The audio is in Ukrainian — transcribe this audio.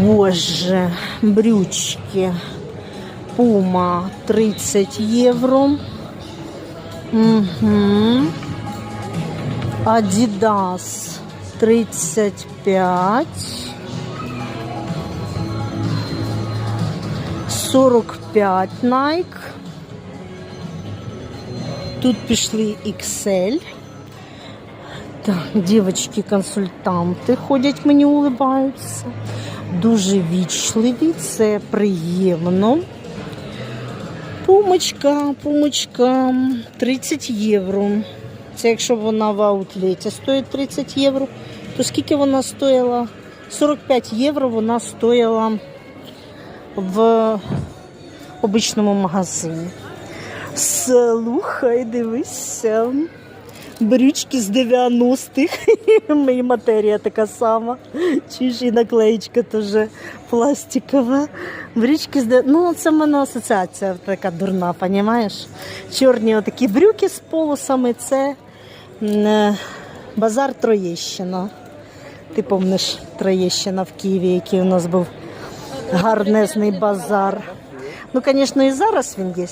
Боже, брючки. Пума 30 євро. Угу. Адідас 35. 45 Nike. Тут пішли XL. Так, дівчатки-консультанти ходять, мені улибаються. Дуже вічливі, це приємно. Пумочка, пумочка, 30 євро. Це якщо вона в аутлеті стоїть 30 євро, то скільки вона стоїла? 45 євро вона стоїла в обичному магазині. Слухай, дивися. Брючки з 90-х. Моя матерія така сама. Чуєш, і наклеєчка теж пластикова. Брючки з де- Ну, це в мене асоціація така дурна, розумієш? Чорні отакі брюки з полосами це е, базар Троєщина. Ти помниш Троєщина в Києві, який у нас був гарнезний базар. Ну, звісно, і зараз він є.